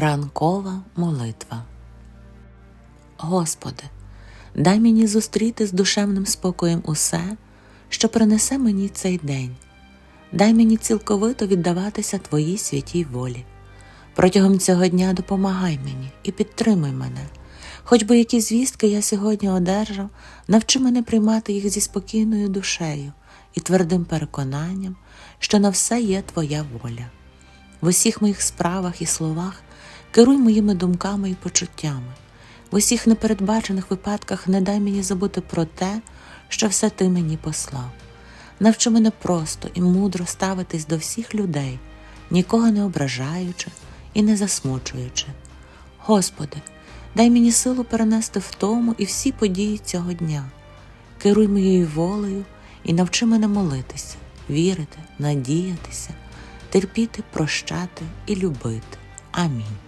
Ранкова молитва. Господи, дай мені зустріти з душевним спокоєм усе, що принесе мені цей день. Дай мені цілковито віддаватися Твоїй святій волі. Протягом цього дня допомагай мені і підтримуй мене. Хоч би які звістки я сьогодні одержав, навчи мене приймати їх зі спокійною душею і твердим переконанням, що на все є Твоя воля. В усіх моїх справах і словах керуй моїми думками і почуттями. В усіх непередбачених випадках не дай мені забути про те, що все ти мені послав. Навчи мене просто і мудро ставитись до всіх людей, нікого не ображаючи і не засмучуючи. Господи, дай мені силу перенести втому і всі події цього дня. Керуй моєю волею і навчи мене молитися, вірити, надіятися, терпіти, прощати і любити. Амінь.